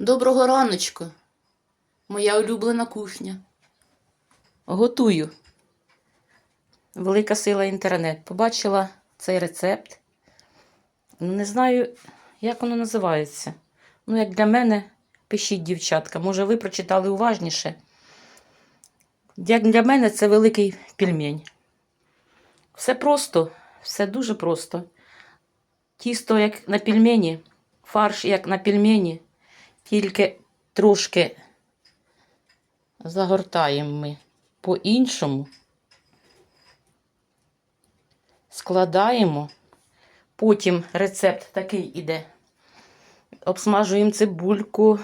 Доброго раночку, моя улюблена кухня. Готую. Велика сила інтернет. Побачила цей рецепт. Ну, Не знаю, як воно називається. Ну, як для мене, пишіть, дівчатка. Може, ви прочитали уважніше. Як для мене, це великий пельмень. Все просто, все дуже просто. Тісто, як на пельмені, фарш, як на пельмені, тільки трошки загортаємо ми по-іншому. Складаємо. Потім рецепт такий іде. Обсмажуємо цибульку,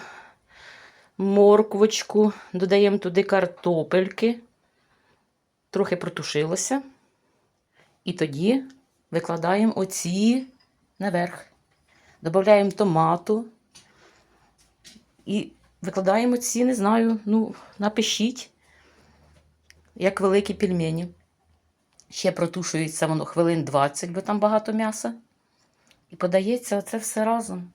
морквочку, додаємо туди картопельки. Трохи протушилося. І тоді викладаємо оці наверх. Додаємо томату. І викладаємо ці, не знаю, ну, напишіть, як великі пельмені. Ще протушується воно хвилин 20, бо там багато м'яса. І подається оце все разом.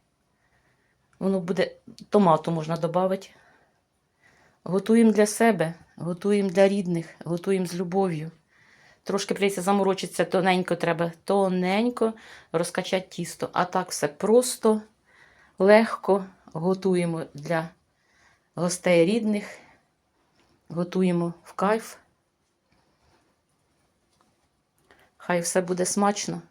Воно буде, томату можна додати. Готуємо для себе, готуємо для рідних, готуємо з любов'ю. Трошки прийдеться заморочитися, тоненько треба, тоненько розкачати тісто. А так все просто, легко готуємо для гостей рідних, готуємо в кайф. Хай все буде смачно.